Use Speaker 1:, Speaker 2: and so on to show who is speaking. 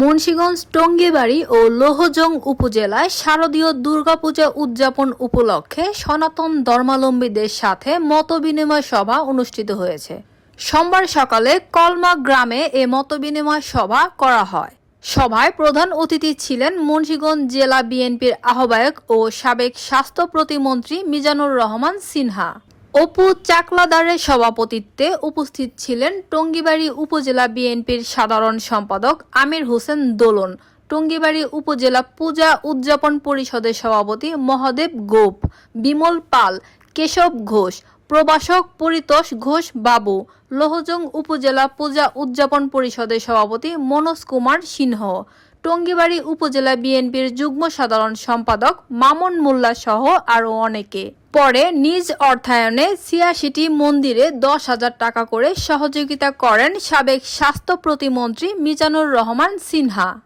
Speaker 1: মুন্সিগঞ্জ টঙ্গিবাড়ি ও লোহজং উপজেলায় শারদীয় দুর্গাপূজা উদযাপন উপলক্ষে সনাতন ধর্মাবলম্বীদের সাথে মতবিনিময় সভা অনুষ্ঠিত হয়েছে। সোমবার সকালে কলমা গ্রামে এ মতবিনিময় সভা করা হয়। সভায় প্রধান অতিথি ছিলেন মুন্সীগঞ্জ জেলা বিএনপির আহ্বায়ক ও সাবেক স্বাস্থ্য প্রতিমন্ত্রী মিজানুর রহমান সিনহা। অপু চাকলাদারের সভাপতিত্বে উপস্থিত ছিলেন টঙ্গিবাড়ি উপজেলা বিএনপির সাধারণ সম্পাদক আমির হোসেন দোলন, টঙ্গিবাড়ি উপজেলা পূজা উদযাপন পরিষদের সভাপতি মহাদেব গোপ, বিমল পাল, কেশব ঘোষ প্রবাসক পরিতোষ ঘোষ বাবু, লোহজং উপজেলা পূজা উদযাপন পরিষদের সভাপতি মনোজ কুমার সিংহ টঙ্গিবাড়ি উপজেলা বিএনপির যুগ্ম সাধারণ সম্পাদক মামুন মোল্লা সহ আরও অনেকে। পরে নিজ অর্থায়নে ছিয়াশিটি মন্দিরে দশ হাজার টাকা করে সহযোগিতা করেন সাবেক স্বাস্থ্য প্রতিমন্ত্রী মিজানুর রহমান সিনহা।